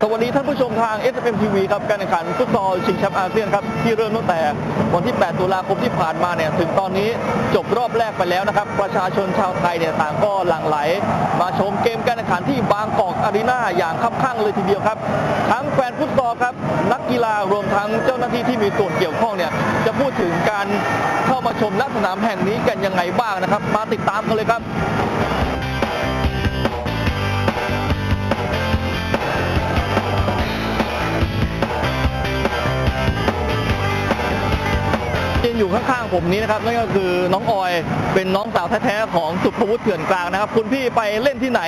สวัสดีท่านผู้ชมทาง s m TV ครับการแข่งขันฟุตซอลชิงแชมป์อาเซียนครับที่เริ่มตั้งแต่วันที่ 8 ตุลาคมที่ผ่านมาเนี่ยถึงตอนนี้จบรอบแรกไปแล้วนะครับ ประชาชนชาวไทยเนี่ยต่างก็หลั่งไหล มาชมเกมการแข่งขันที่บางกอกอารีนาอย่างคับข้างเลยทีเดียวครับ ทั้งแฟนฟุตซอลครับนักกีฬารวมทั้งเจ้าหน้าที่ที่มีส่วนเกี่ยวข้องเนี่ยจะพูดถึงการเข้ามาชมณสนามแห่งนี้กันยังไงบ้างนะครับ มาติดตามกันเลยครับ ผมนี้นะครับนั่นก็คือน้องออยเป็นน้องสาวแท้ๆของสุภวุฒิเถื่อนกลางนะครับ คุณพี่ไปเล่นที่ไหน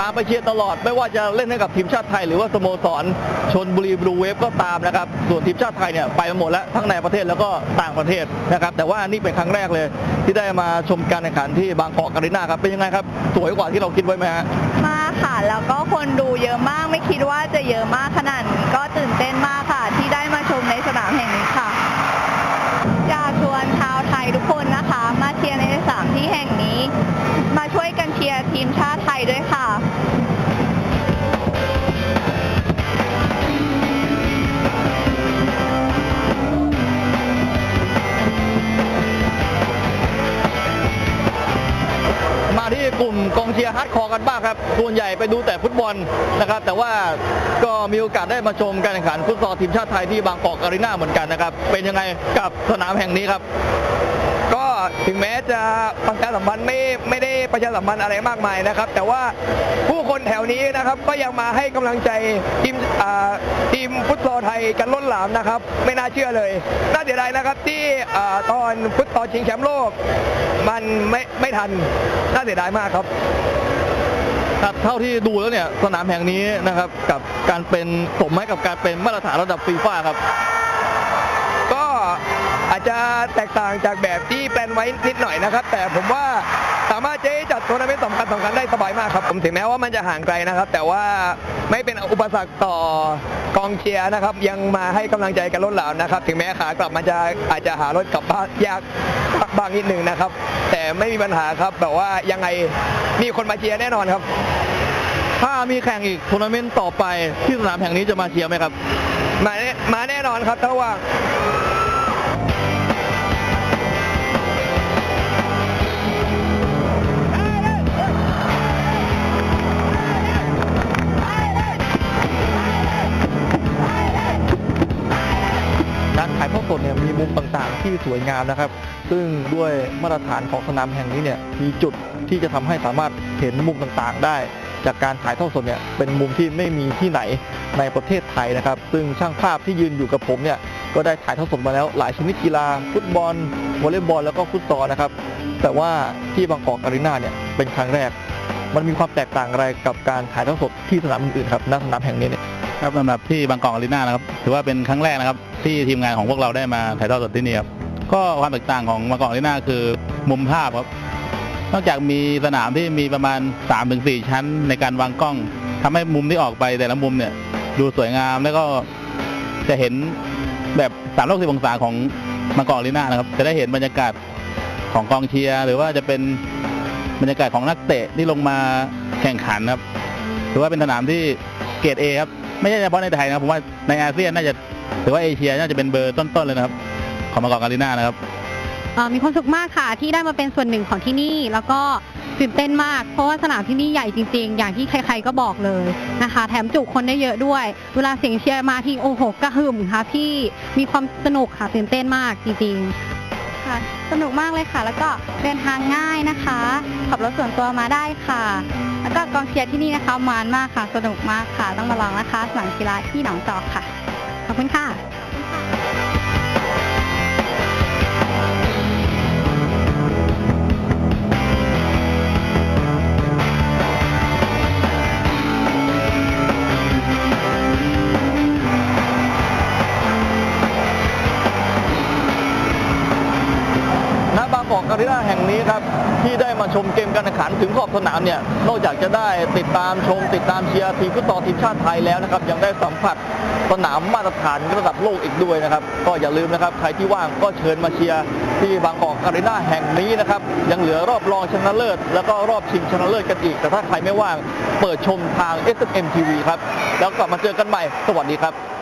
ตามไปเชียร์ตลอด ไม่ว่าจะเล่นให้กับทีมชาติไทย หรือว่าสโมสรชนบุรีบลูเวฟก็ตามนะครับ ส่วนทีมชาติไทยเนี่ยไปมาหมดแล้วทั้งในประเทศแล้วก็ต่างประเทศนะครับ แต่ว่านี่เป็นครั้งแรกเลย ที่ได้มาชมการแข่งขันที่บางกอกการีนาครับเป็นยังไงครับสวยกว่าที่เราคิดไว้ไหมฮะมากค่ะ แล้วก็คนดูเยอะมากไม่คิดว่าจะเยอะมากขนาดก็ตื่นเต้นมากค่ะที่ได้ ที่กลุ่มกองเชียร์ฮาร์ดคอร์กันบ้างครับส่วนใหญ่ไปดูแต่ฟุตบอลนะครับ แต่ว่าก็มีโอกาสได้มาชมการแข่งขันฟุตซอลทีมชาติไทยที่บางกอกอารีนาเหมือนกันนะครับ เป็นยังไงกับสนามแห่งนี้ครับ ก็ ถึงแม้จะประชาสัมพันธ์ไม่ไม่ได้ประชาสัมพันธ์อะไรมากมายนะครับ แต่ว่าผู้คนแถวนี้นะครับก็ยังมาให้กำลังใจทีมทีมฟุตซอลไทยกันล้นหลามนะครับ ไม่น่าเชื่อเลย น่าเสียดายนะครับที่ตอนฟุตซอลชิงแชมป์โลก มันไม่ไม่ทันน่าเสียดายมากครับครับเท่าที่ดูแล้วเนี่ยสนามแห่งนี้นะครับกับการเป็นสมไหมกับการเป็นมาตรฐานระดับฟีฟ่าครับ อาจจะแตกต่างจากแบบที่แปลนไว้นิดหน่อยนะครับ แต่ผมว่าสามารถจะจัดทัวร์นาเมนต์สำคัญสำคัญได้สบายมากครับ ผมถึงแม้ว่ามันจะห่างไกลนะครับ แต่ว่าไม่เป็นอุปสรรคต่อกองเชียร์นะครับ ยังมาให้กำลังใจกันล้นหลามนะครับ ถึงแม้ขากลับมันจะอาจจะหารถกลับบ้านยากบ้างนิดหนึ่งนะครับ แต่ไม่มีปัญหาครับแบบว่ายังไงมีคนมาเชียร์แน่นอนครับ ถ้ามีแข่งอีกทัวร์นาเมนต์ต่อไปที่สนามแห่งนี้จะมาเชียร์ไหมครับ มาแน่มาแน่นอนครับถ้าว่า ต่างๆ ที่สวยงามนะครับ ซึ่งด้วยมาตรฐานของสนามแห่งนี้เนี่ยมีจุดที่จะทำให้สามารถเห็นมุมต่างๆ ได้ จากการถ่ายทอดสดเนี่ยเป็นมุมที่ไม่มีที่ไหนในประเทศไทยนะครับ ซึ่งช่างภาพที่ยืนอยู่กับผมเนี่ยก็ได้ถ่ายทอดสดมาแล้วหลายชนิดกีฬา ฟุตบอลวอลเลย์บอลแล้วก็ฟุตซอลนะครับแต่ว่าที่บางกอกอารีนาเนี่ยเป็นครั้งแรก มันมีความแตกต่างอะไรกับการถ่ายทอดสดที่สนามอื่นๆครับณสนามแห่งนี้เนี่ยครับสำหรับที่บางกอกอารีนานะครับถือว่าเป็นครั้งแรกนะครับ ที่ทีมงานของพวกเราได้มาถ่ายทอดสดที่นี่ครับก็ความแตกต่างของบางกอกอารีนาคือมุมภาพครับ นอกจากมีสนามที่มีประมาณ 3-4 ชั้นในการวางกล้องทำให้มุมที่ออกไปแต่ละมุมเนี่ย ดูสวยงามแล้วก็จะเห็นแบบ360องศาของบางกอกอารีนานะครับ จะได้เห็นบรรยากาศของกองเชียร์หรือว่าจะเป็นบรรยากาศของนักเตะที่ลงมาแข่งขันครับ ถือว่าเป็นสนามที่เกรดเอครับ ไม่ใช่เฉพาะในไทยนะครับผมว่าในอาเซียนน่าจะถือว่าเอเชียน่าจะเป็นเบอร์ต้นๆเลยนะครับ ของมากอการีนานะครับเอ่อมีความสุขมากค่ะที่ได้มาเป็นส่วนหนึ่งของที่นี่ แล้วก็ตื่นเต้นมาก เพราะว่าสนามที่นี่ใหญ่จริง ๆ อย่างที่ใครๆก็บอกเลยนะคะ แถมจุคนได้เยอะด้วย เวลาเสียงเชียร์มาทีโอ้โหกระหึ่มค่ะพี่มีความสนุกค่ะตื่นเต้นมากจริงๆ ค่ะ สนุกมากเลยค่ะ แล้วก็เดินทางง่ายนะคะ ขับรถส่วนตัวมาได้ค่ะ แล้วก็กองเชียร์ที่นี่นะคะมานมากค่ะ สนุกมากค่ะ ต้องมาลองนะคะสนามกีฬาที่หนองจอกค่ะ ขอบคุณค่ะ อกอารีนาแห่งนี้ครับที่ได้มาชมเกมการแข่งขันถึงขอบสนามเนี่ยนอกจากจะได้ติดตามชม ติดตามเชียร์ทีมฟุตซอลทีมชาติไทยแล้วนะครับยังได้สัมผัสสนามมาตรฐานระดับโลกอีกด้วยนะครับก็อย่าลืมนะครับใครที่ว่างก็เชิญมาเชียร์ที่บางกอกอารีนาแห่งนี้นะครับยังเหลือรอบรองชนะเลิศ แล้วก็รอบชิงชนะเลิศกันอีก แต่ถ้าใครไม่ว่างเปิดชมทาง SMM TV ครับแล้วกลับมาเจอกันใหม่สวัสดีครับ